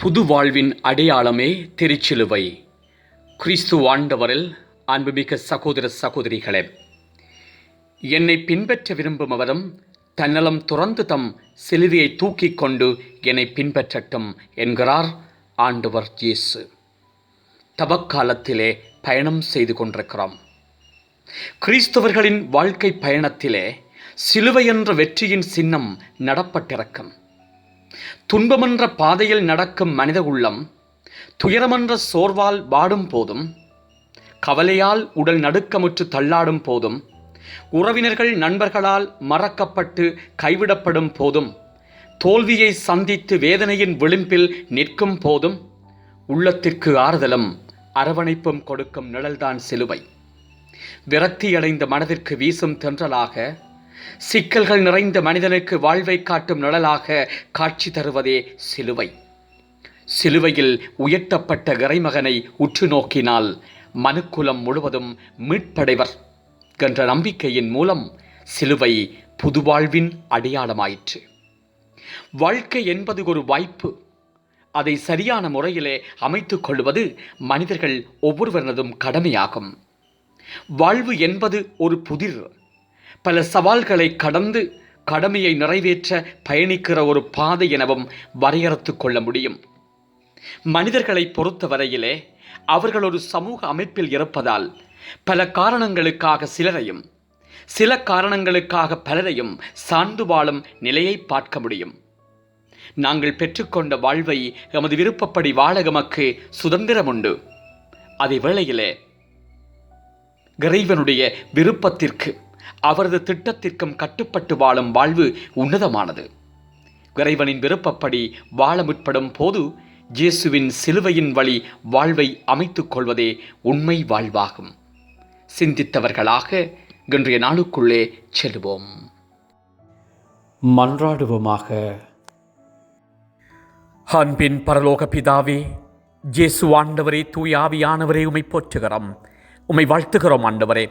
புது வாழ்வின் அடையாளமே திருச்சிலுவை. கிறிஸ்து ஆண்டவரில் அன்புமிக்க சகோதர சகோதரிகளே என்னை பின்பற்ற விரும்புமவரும் தன்னலம் துறந்து தம் சிலுவையை தூக்கிக் கொண்டு என்னை பின்பற்றட்டும் என்கிறார் ஆண்டவர் இயேசு. தவக்காலத்திலே பயணம் செய்து கொண்டிருக்கிறோம். கிறிஸ்தவர்களின் வாழ்க்கை பயணத்திலே சிலுவை என்ற வெற்றியின் சின்னம் நடப்பட்டிருக்கும். துன்பமென்ற பாதையில் நடக்கும் மனித உள்ளம் துயரமன்ற சோர்வால் வாடும் போதும் கவலையால் உடல் நடுக்கமுற்று தள்ளாடும் போதும் உறவினர்கள் நண்பர்களால் மறக்கப்பட்டு கைவிடப்படும் போதும் தோல்வியை சந்தித்து வேதனையின் விளிம்பில் நிற்கும் போதும் உள்ளத்திற்கு ஆறுதலும் அரவணைப்பும் கொடுக்கும் நிழல்தான் சிலுவை. விரக்தியடைந்த மனதிற்கு வீசும் தென்றலாக சிக்கல்கள் நிறைந்த மனிதனுக்கு வாழ்வை காட்டும் நிழலாக காட்சி தருவதே சிலுவை. சிலுவையில் உயர்த்தப்பட்ட இறைமகனை உற்று நோக்கினால் மனுக்குலம் முழுவதும் மீட்படைவர் என்ற நம்பிக்கையின் மூலம் சிலுவை புதுவாழ்வின் அடையாளமாயிற்று. வாழ்க்கை என்பது ஒரு வாய்ப்பு. அதை சரியான முறையிலே அமைத்துக் கொள்வது மனிதர்கள் ஒவ்வொருவரதும் கடமையாகும். வாழ்வு என்பது ஒரு புதிர். பல சவால்களை கடந்து கடமையை நிறைவேற்ற பயணிக்கிற ஒரு பாதை எனவும் வரையறுத்து கொள்ள முடியும். மனிதர்களை பொறுத்தவரையிலே அவர்கள் ஒரு சமூக அமைப்பில் இருப்பதால் பல காரணங்களுக்காக சிலரையும் சில காரணங்களுக்காக பலரையும் சார்ந்து வாழும் நிலையை பார்க்க முடியும். நாங்கள் பெற்றுக்கொண்ட வாழ்வை எமது விருப்பப்படி வாழ எமக்கு சுதந்திரம் உண்டு. அதே வேளையிலே இறைவனுடைய விருப்பத்திற்கு அவரது திட்டத்திற்கும் கட்டுப்பட்டு வாழும் வாழ்வு உன்னதமானது. இறைவனின் விருப்பப்படி வாழ முற்படும் போது இயேசுவின் சிலுவையின் வழி வாழ்வை அமைத்துக் கொள்வதே உண்மை வாழ்வாகும். சிந்தித்தவர்களாக இன்றைய நாளுக்குள்ளே செல்வோம். மன்றாடுவோமாக. அன்பின் பரலோக பிதாவே ஜேசு ஆண்டவரே தூயாவியானவரே உமை போற்றுகிறோம். உம்மை வாழ்த்துகிறோம் ஆண்டவரே.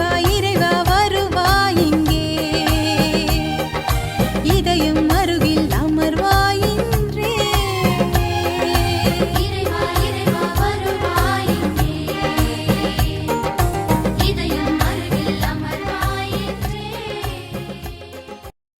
Viva